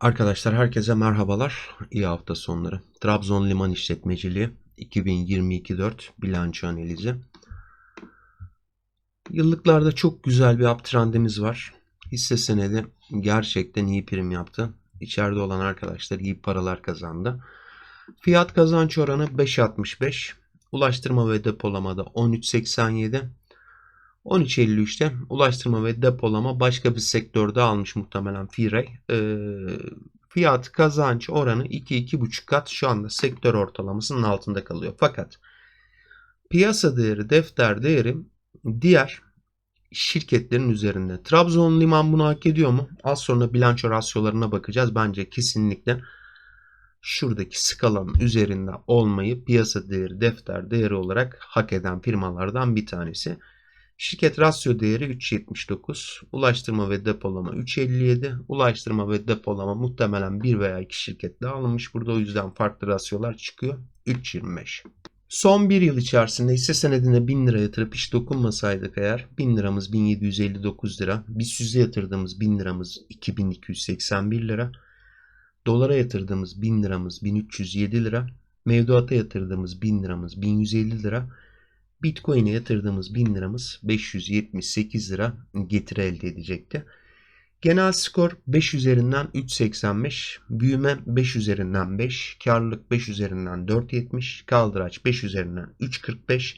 Arkadaşlar herkese merhabalar. İyi hafta sonları. Trabzon Liman İşletmeciliği 2022-4 bilanço analizi. Yıllıklarda çok güzel bir uptrendimiz var. Hisse senedi gerçekten iyi prim yaptı. İçeride olan arkadaşlar iyi paralar kazandı. Fiyat kazanç oranı 5.65. Ulaştırma ve depolamada 13.87. 13.53'te ulaştırma ve depolama başka bir sektörde almış muhtemelen Firey. Ee, fiyat kazanç oranı 2-2,5 kat şu anda sektör ortalamasının altında kalıyor. Fakat piyasa değeri, defter değeri diğer şirketlerin üzerinde. Trabzon Liman bunu hak ediyor mu? Az sonra bilanço rasyolarına bakacağız. Bence kesinlikle şuradaki skalanın üzerinde olmayı piyasa değeri, defter değeri olarak hak eden firmalardan bir tanesi. Şirket rasyo değeri 3.79, ulaştırma ve depolama 3.57, ulaştırma ve depolama muhtemelen bir veya iki şirketle alınmış. Burada o yüzden farklı rasyolar çıkıyor. 3.25. Son bir yıl içerisinde hisse senedine 1000 lira yatırıp hiç dokunmasaydık eğer 1000 liramız 1759 lira, biz yüze yatırdığımız 1000 liramız 2281 lira, dolara yatırdığımız 1000 liramız 1307 lira, mevduata yatırdığımız 1000 liramız 1150 lira, Bitcoin'e yatırdığımız 1000 liramız 578 lira getiri elde edecekti. Genel skor 5 üzerinden 3.85, büyüme 5 üzerinden 5, karlılık 5 üzerinden 4.70, kaldıraç 5 üzerinden 3.45,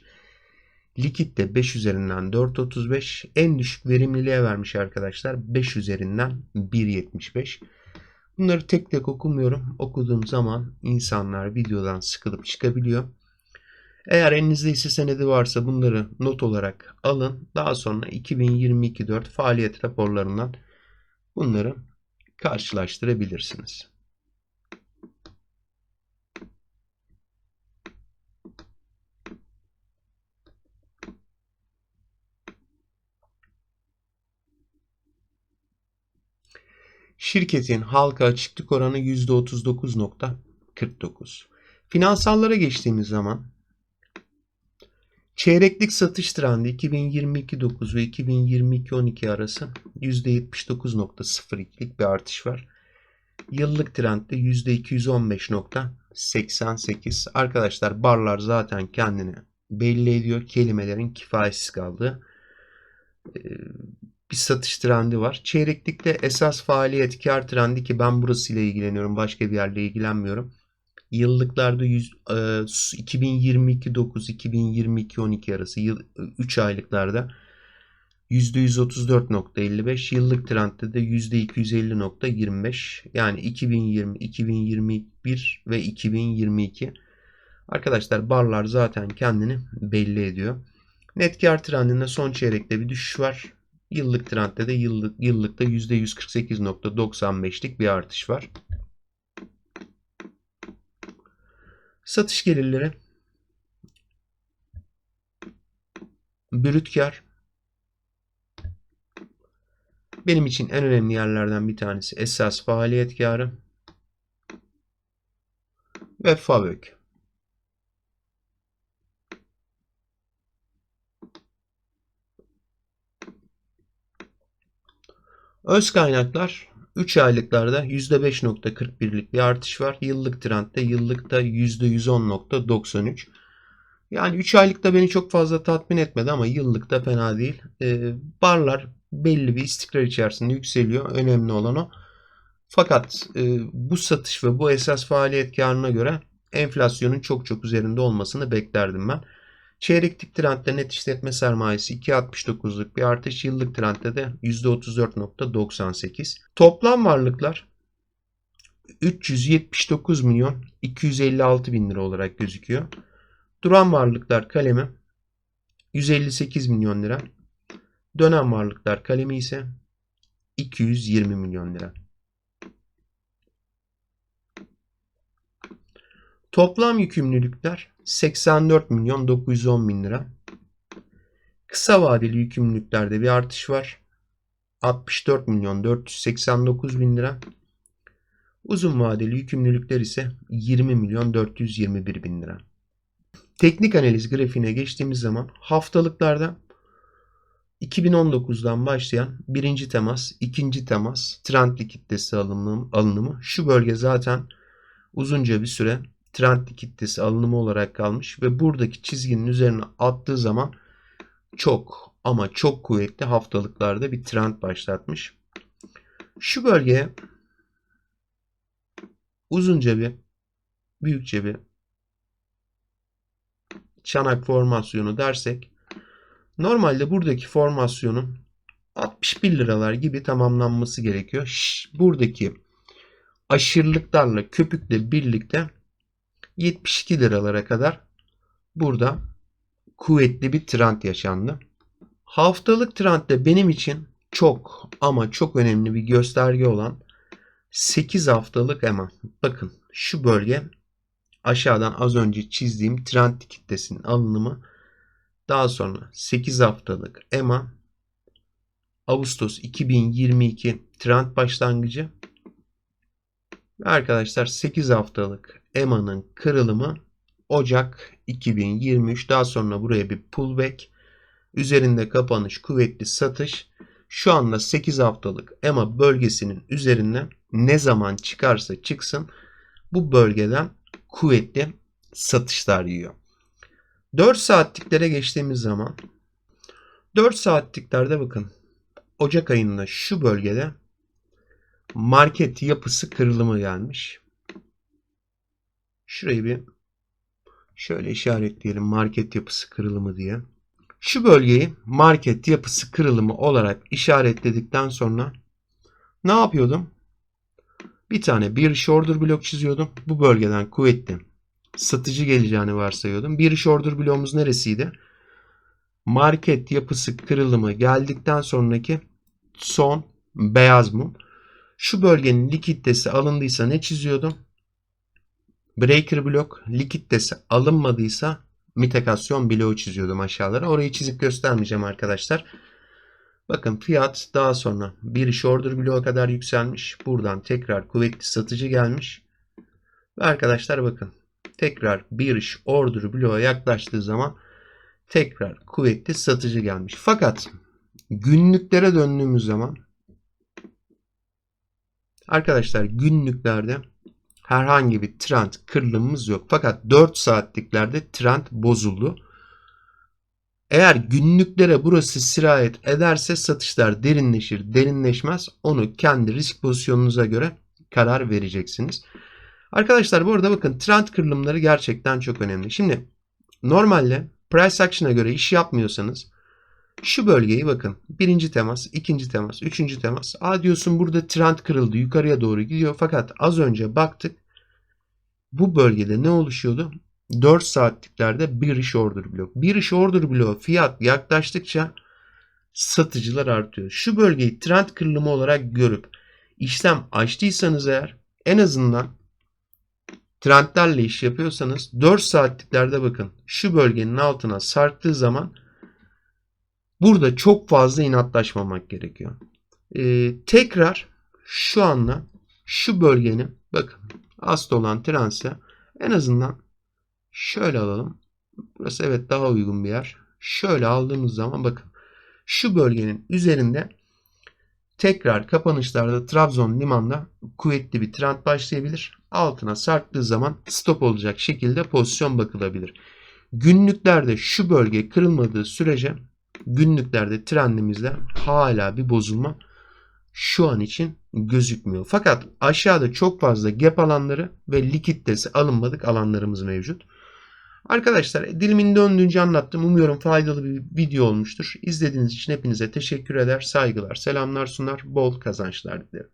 likit de 5 üzerinden 4.35, en düşük verimliliğe vermiş arkadaşlar 5 üzerinden 1.75. Bunları tek tek okumuyorum. Okuduğum zaman insanlar videodan sıkılıp çıkabiliyor. Eğer elinizde hisse senedi varsa bunları not olarak alın. Daha sonra 2022-4 faaliyet raporlarından bunları karşılaştırabilirsiniz. Şirketin halka açıklık oranı %39.49. Finansallara geçtiğimiz zaman Çeyreklik satış trendi 2022-9 ve 2022-12 arası %79.02'lik bir artış var. Yıllık trendde %215.88. Arkadaşlar barlar zaten kendini belli ediyor. Kelimelerin kifayetsiz kaldığı bir satış trendi var. Çeyreklikte esas faaliyet kar trendi ki ben burasıyla ilgileniyorum. Başka bir yerle ilgilenmiyorum yıllıklarda 100, 2022 9 2022 12 arası yıl 3 aylıklarda %134.55 yıllık trendde de %250.25 yani 2020 2021 ve 2022 arkadaşlar barlar zaten kendini belli ediyor. Net kar trendinde son çeyrekte bir düşüş var. Yıllık trendde de yıllık, yıllıkta %148.95'lik bir artış var. Satış gelirleri. Brüt kar. Benim için en önemli yerlerden bir tanesi esas faaliyet karı. Ve FAVÖK. Öz kaynaklar 3 aylıklarda %5.41'lik bir artış var. Yıllık trendde yıllıkta %110.93. Yani 3 aylıkta beni çok fazla tatmin etmedi ama yıllıkta fena değil. E, barlar belli bir istikrar içerisinde yükseliyor. Önemli olan o. Fakat e, bu satış ve bu esas faaliyet karına göre enflasyonun çok çok üzerinde olmasını beklerdim ben. Çeyreklik trendde net işletme sermayesi 2.69'luk bir artış. Yıllık trendde de %34.98. Toplam varlıklar 379 milyon 256 bin lira olarak gözüküyor. Duran varlıklar kalemi 158 milyon lira. Dönem varlıklar kalemi ise 220 milyon lira. Toplam yükümlülükler 84 milyon 910 bin lira. Kısa vadeli yükümlülüklerde bir artış var. 64 milyon 489 bin lira. Uzun vadeli yükümlülükler ise 20 milyon 421 bin lira. Teknik analiz grafiğine geçtiğimiz zaman haftalıklarda 2019'dan başlayan birinci temas, ikinci temas, trend kitlesi alınımı, alınımı. Şu bölge zaten uzunca bir süre trend kitlesi alınımı olarak kalmış ve buradaki çizginin üzerine attığı zaman çok ama çok kuvvetli haftalıklarda bir trend başlatmış. Şu bölgeye uzunca bir büyükçe bir çanak formasyonu dersek normalde buradaki formasyonun 61 liralar gibi tamamlanması gerekiyor. Şş, buradaki aşırılıklarla köpükle birlikte 72 liralara kadar burada kuvvetli bir trend yaşandı. Haftalık trendde benim için çok ama çok önemli bir gösterge olan 8 haftalık EMA. Bakın şu bölge aşağıdan az önce çizdiğim trend kitlesinin alınımı. Daha sonra 8 haftalık EMA Ağustos 2022 trend başlangıcı ve arkadaşlar 8 haftalık EMA'nın kırılımı Ocak 2023 daha sonra buraya bir pullback üzerinde kapanış kuvvetli satış şu anda 8 haftalık EMA bölgesinin üzerinde ne zaman çıkarsa çıksın bu bölgeden kuvvetli satışlar yiyor. 4 saatliklere geçtiğimiz zaman 4 saatliklerde bakın Ocak ayında şu bölgede market yapısı kırılımı gelmiş. Şurayı bir şöyle işaretleyelim market yapısı kırılımı diye. Şu bölgeyi market yapısı kırılımı olarak işaretledikten sonra ne yapıyordum? Bir tane bir order blok çiziyordum. Bu bölgeden kuvvetli satıcı geleceğini varsayıyordum. Bir order bloğumuz neresiydi? Market yapısı kırılımı geldikten sonraki son beyaz mum. Şu bölgenin likiditesi alındıysa ne çiziyordum? Breaker blok likiditesi alınmadıysa mitekasyon bloğu çiziyordum aşağılara. Orayı çizip göstermeyeceğim arkadaşlar. Bakın fiyat daha sonra bir iş order bloğu kadar yükselmiş. Buradan tekrar kuvvetli satıcı gelmiş. Ve arkadaşlar bakın tekrar bir iş order bloğa yaklaştığı zaman tekrar kuvvetli satıcı gelmiş. Fakat günlüklere döndüğümüz zaman arkadaşlar günlüklerde herhangi bir trend kırılımımız yok. Fakat 4 saatliklerde trend bozuldu. Eğer günlüklere burası sirayet ederse satışlar derinleşir, derinleşmez. Onu kendi risk pozisyonunuza göre karar vereceksiniz. Arkadaşlar bu arada bakın trend kırılımları gerçekten çok önemli. Şimdi normalde price action'a göre iş yapmıyorsanız şu bölgeyi bakın. Birinci temas, ikinci temas, üçüncü temas. Aa diyorsun burada trend kırıldı. Yukarıya doğru gidiyor. Fakat az önce baktık. Bu bölgede ne oluşuyordu? 4 saatliklerde bir iş order blok. Bir iş order bloğu fiyat yaklaştıkça satıcılar artıyor. Şu bölgeyi trend kırılımı olarak görüp işlem açtıysanız eğer en azından trendlerle iş yapıyorsanız 4 saatliklerde bakın şu bölgenin altına sarktığı zaman burada çok fazla inatlaşmamak gerekiyor. Ee, tekrar şu anda şu bölgenin bakın asıl olan trendse en azından Şöyle alalım. Burası evet daha uygun bir yer. Şöyle aldığımız zaman bakın şu bölgenin üzerinde tekrar kapanışlarda Trabzon limanda kuvvetli bir trend başlayabilir. Altına sarktığı zaman stop olacak şekilde pozisyon bakılabilir. Günlüklerde şu bölge kırılmadığı sürece günlüklerde trendimizde hala bir bozulma şu an için gözükmüyor. Fakat aşağıda çok fazla gap alanları ve likiditesi alınmadık alanlarımız mevcut. Arkadaşlar dilimin döndüğünce anlattım. Umuyorum faydalı bir video olmuştur. İzlediğiniz için hepinize teşekkür eder. Saygılar, selamlar sunar. Bol kazançlar dilerim.